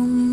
కుమ్మరి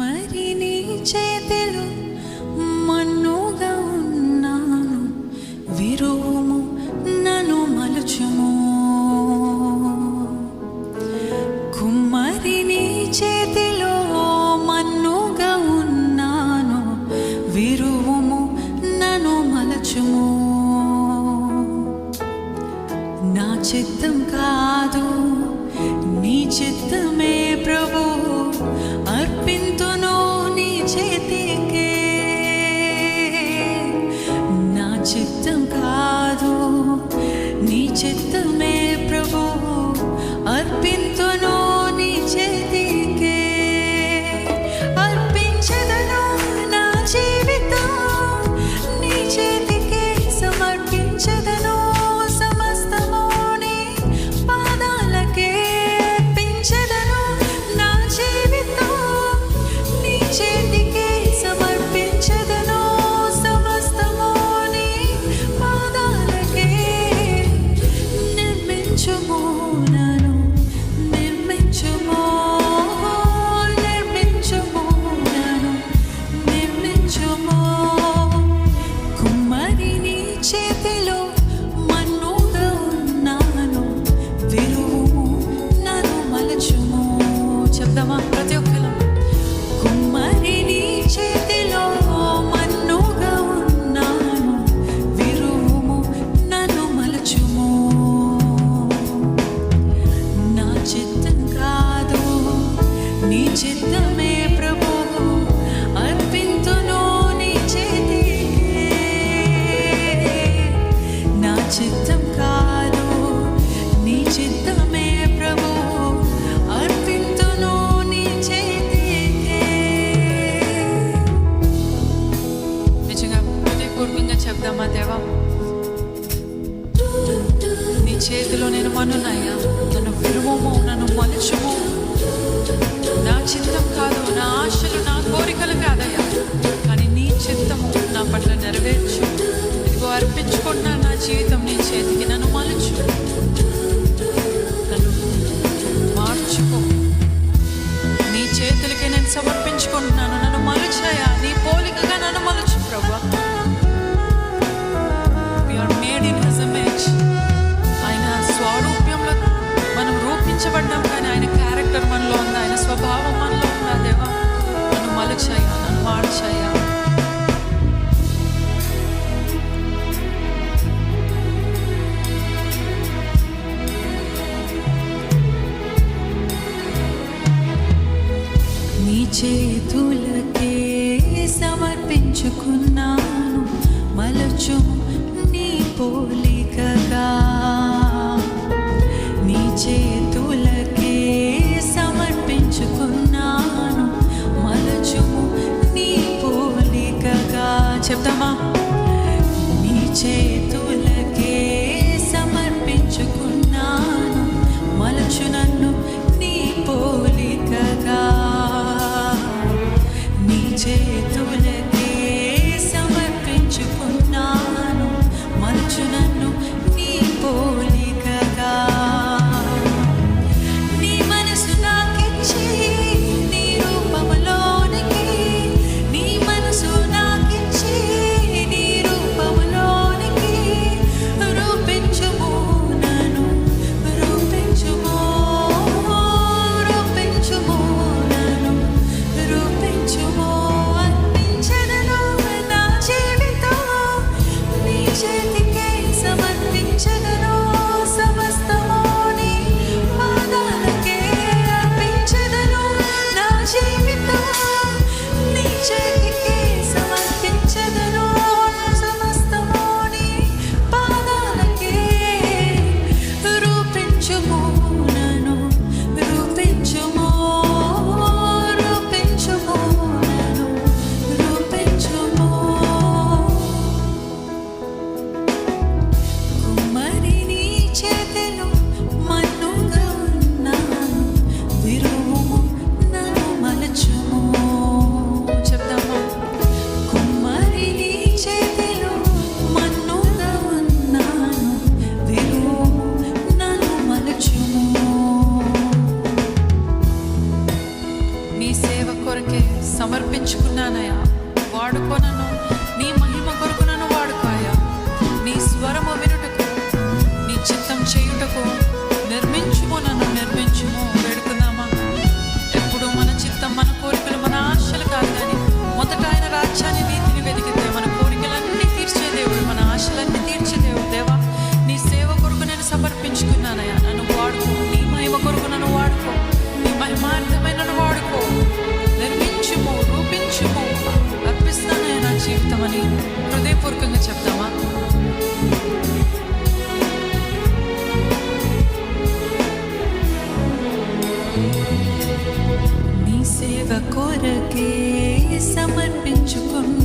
మార్గమైన వాడుకో. నిర్మించుము రూపించుము అర్పిస్తానే నా జీవితం అని హృదయపూర్వకంగా చెప్తామా నీ సేవ కోరకే సమర్పించుకున్న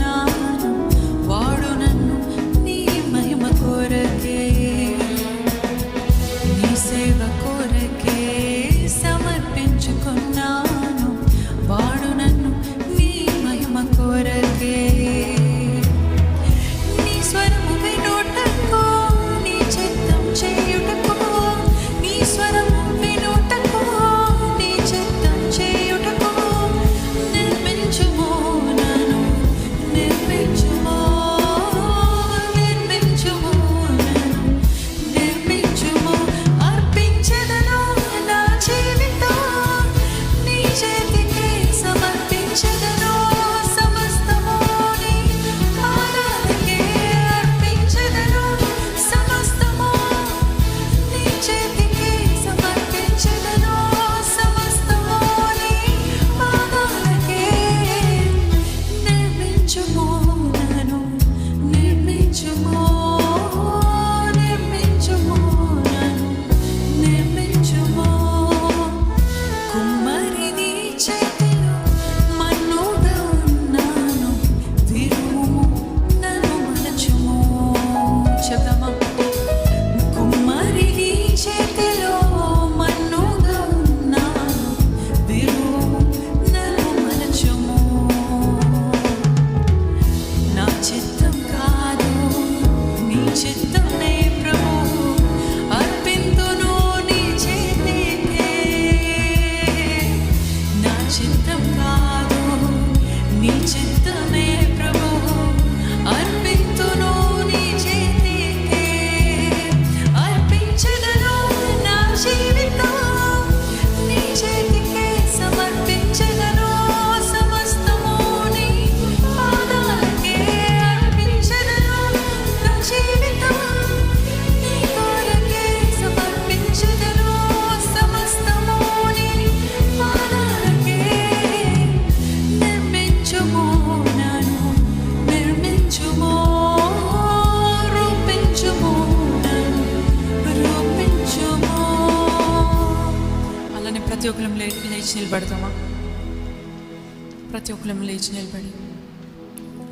లేచి నిలబడి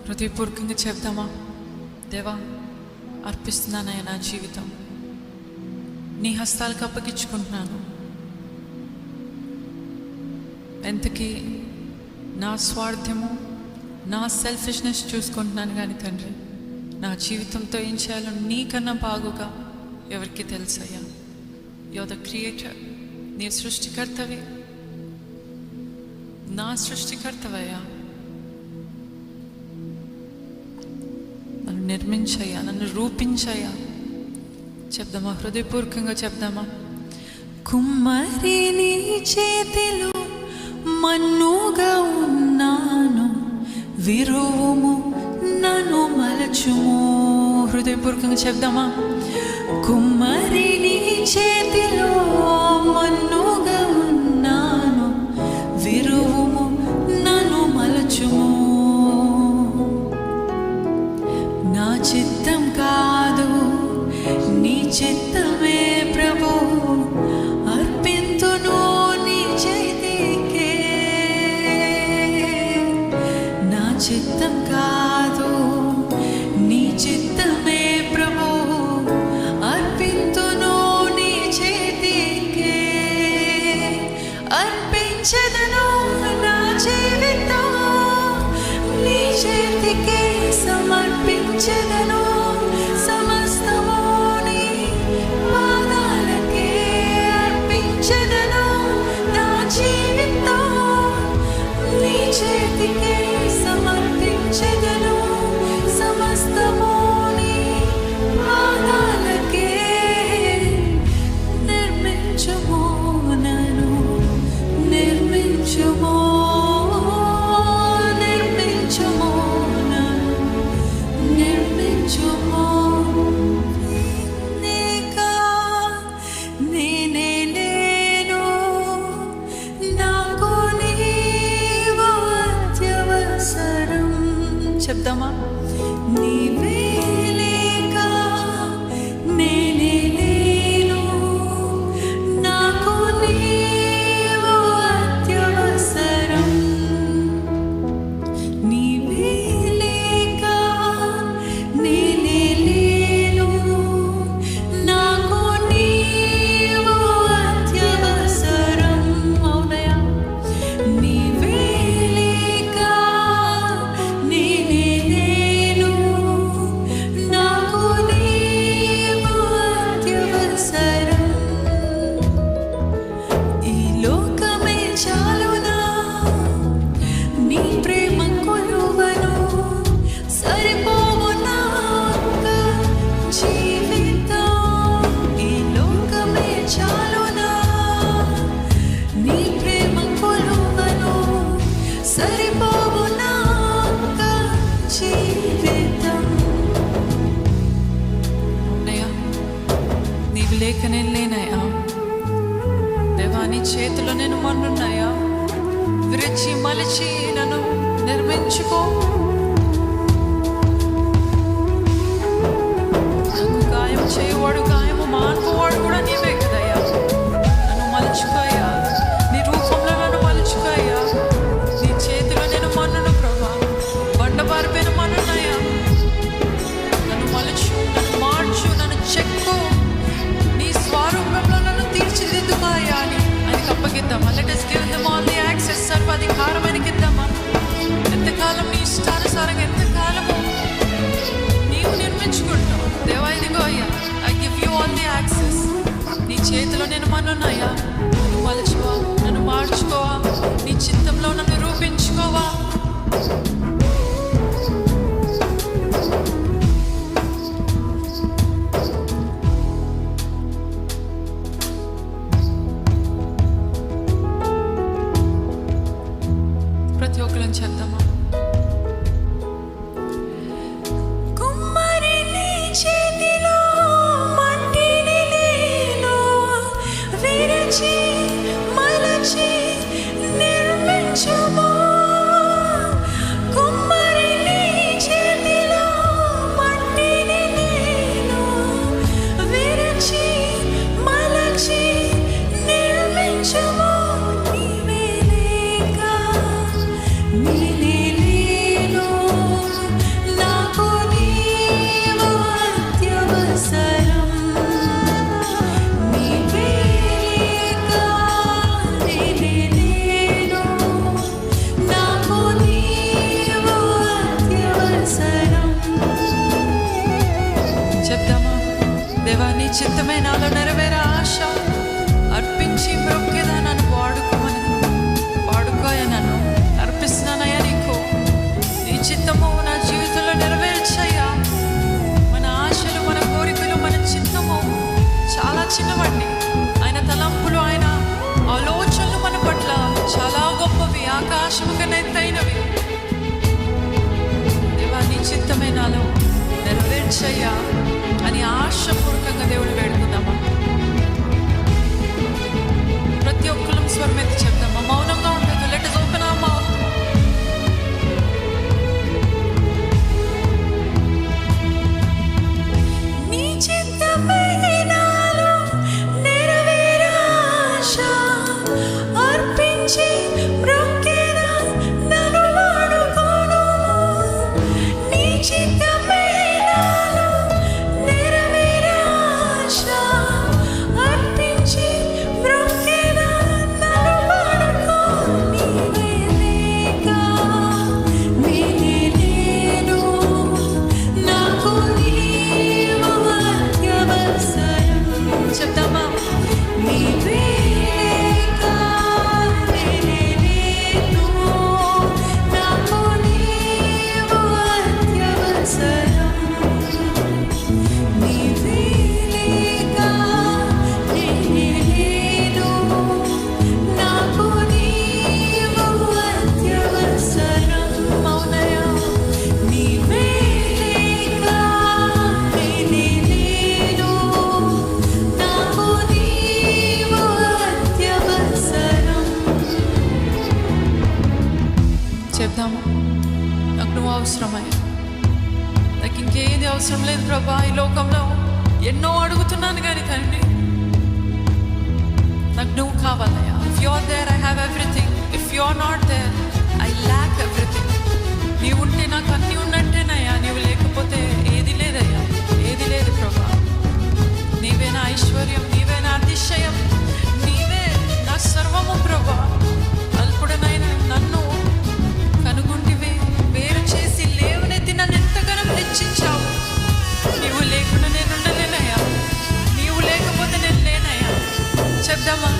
హృదయపూర్వకంగా చెప్దామా? దేవా అర్పిస్తున్నానయ్యా నా జీవితం. నీ హస్తాలకు అప్పగించుకుంటున్నాను. ఎంతకీ నా స్వార్థము నా సెల్ఫిష్నెస్ చూసుకుంటున్నాను కానీ తండ్రి నా జీవితంతో ఏం చేయాలో నీకన్నా బాగుగా ఎవరికి తెలుసయ్యా? యో ద క్రియేటర్ నీ సృష్టికర్తవి. నా సృష్టికర్తవయ్యా. నిర్మించయ్యా నన్ను రూపించయ్యా. చెప్దామా హృదయపూర్వకంగా చెప్దామా? కుమ్మరి నీ చేతిలో మన్నుగా ఉన్నాను విరువుము నన్ను మలచుము. హృదయపూర్వకంగా చెప్దామా? కుమ్మరి నీ చేతిలో మన్ను చిత్తమే ప్రభు అర్పింతును నీ చైతీకే. నా చిత్తం కాదు నీ చిత్తమే ప్రభు అర్పింతును నీ చైతీకే. అర్పించదను నా జీవితం విరిచి మలిచి నన్ను నిర్మించుకో. నాకు గాయం చేయవాడు గాయము మాన్పు మనం ఎంతకాలము నీవు నిర్మించుకుంటావు. దేవా ఇదిగో అయ్యా I give you all the access నీ చేతిలో నేను మనున్నాయా నన్ను మలుచుకో నన్ను మార్చుకోవా నీ చిత్తంలో నన్ను రూపించు. తీర్చయ్యా అని ఆశపూర్వకంగా దేవుడు వేడుకు అడుగుతున్నాను కానీ తండ్రి నాకు నువ్వు కావాలయ్యా. If your there I have everything if your not there I lack everything నీవు ఉంటే నాకు అన్నీ ఉన్నట్టేనయ్యా. నీవు లేకపోతే ఏది లేదయ్యా. ఏది లేదు ప్రభా. నీవే నా ఐశ్వర్యం నీవే నా అతిశయం. నీవే నా సర్వము ప్రభా. అల్పుడనైనా నన్ను zaman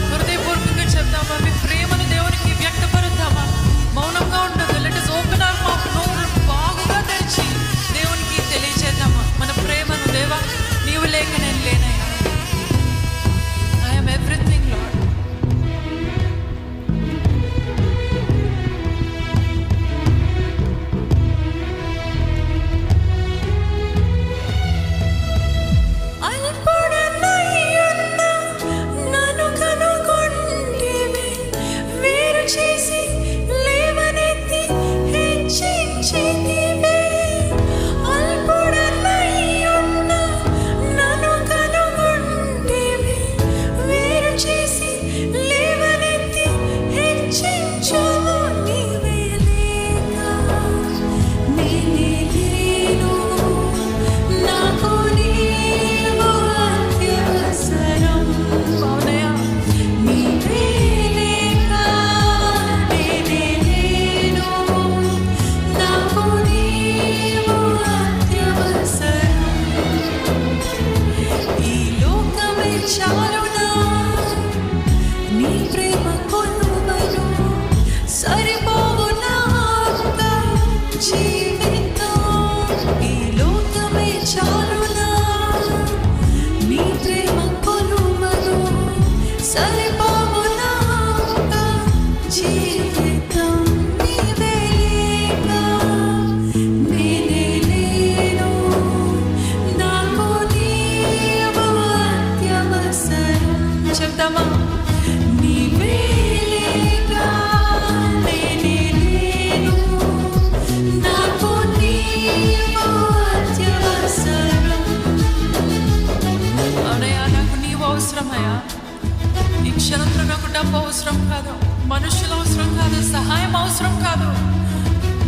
అవసరం కాదు. మనుషులు అవసరం కాదు. సహాయం అవసరం కాదు.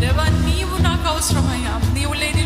దేవా నీవు నాకు అవసరమయ్యా. నీవు లేని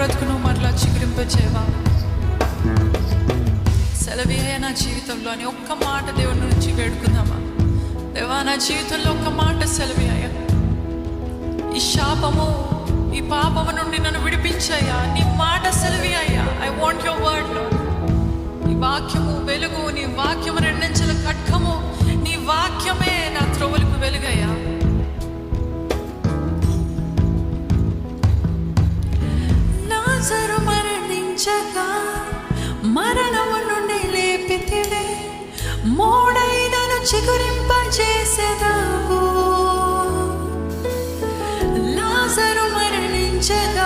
బ్రతుకును మరలా చిగురింపచేవా సెలవేయ నా జీవితంలో అని ఒక్క మాట దేవుడి నుంచి వేడుకుందామా దేవా నా జీవితంలో ఒక్క మాట సెలవేయ ఈ శాపము ఈ పాపము నుండి నన్ను విడిపించాయా నీ మాట సెలవి అయ్యా ఐ వాంట్ యువర్ వర్డ్ నీ వాక్యము వెలుగు నీ వాక్యము రెండంచెల కట్కము నీ వాక్యమే నా త్రోవలకు వెలుగయ్యా లాజరు మరణించగా మరణము నుండి లేపితివే. మూడైదను చిగురింపజేసేదావు లాజరు మరణించగా